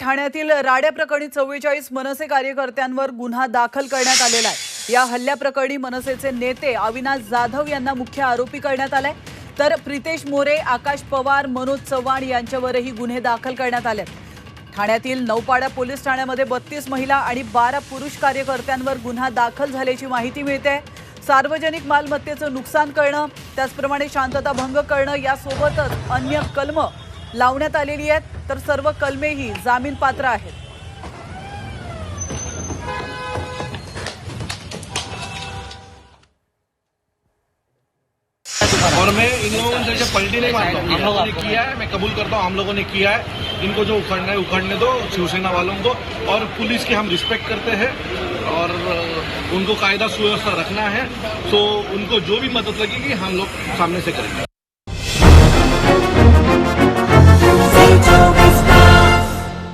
ठाण्यातील राड्या प्रकरणी चव्वेचाळीस मनसे कार्यकर्त्यांवर गुन्हा दाखल करण्यात आलेला आहे. या हल्ल्याप्रकरणी मनसेचे नेते अविनाश जाधव यांना मुख्य आरोपी करण्यात आलाय. तर प्रितेश मोरे आकाश पवार मनोज चव्हाण यांच्यावरही गुन्हे दाखल करण्यात आले ठाण्यातील नौपाडा पोलीस ठाण्यामध्ये बत्तीस महिला आणि बारा पुरुष कार्यकर्त्यांवर गुन्हा दाखल झाल्याची माहिती मिळते. सार्वजनिक मालमत्तेचं नुकसान करणं त्याचप्रमाणे शांतता भंग करणं यासोबतच अन्य कलमं लावण्यात आलेली आहेत तर सर्व कलमेही जामीन पात्र आहेत. और मैं इन लोगों को पलटी नहीं मारता हम लोगों ने किया है मैं कबूल करता हूँ हम लोगों ने किया है। इनको जो उखड़ना है उखड़ने दो शिवसेना वालों को। और पुलिस की हम रिस्पेक्ट करते हैं और उनको कायदा सुव्यवस्था रखना है। सो उनको जो भी मदद लगेगी हम लोग सामने से करेंगे।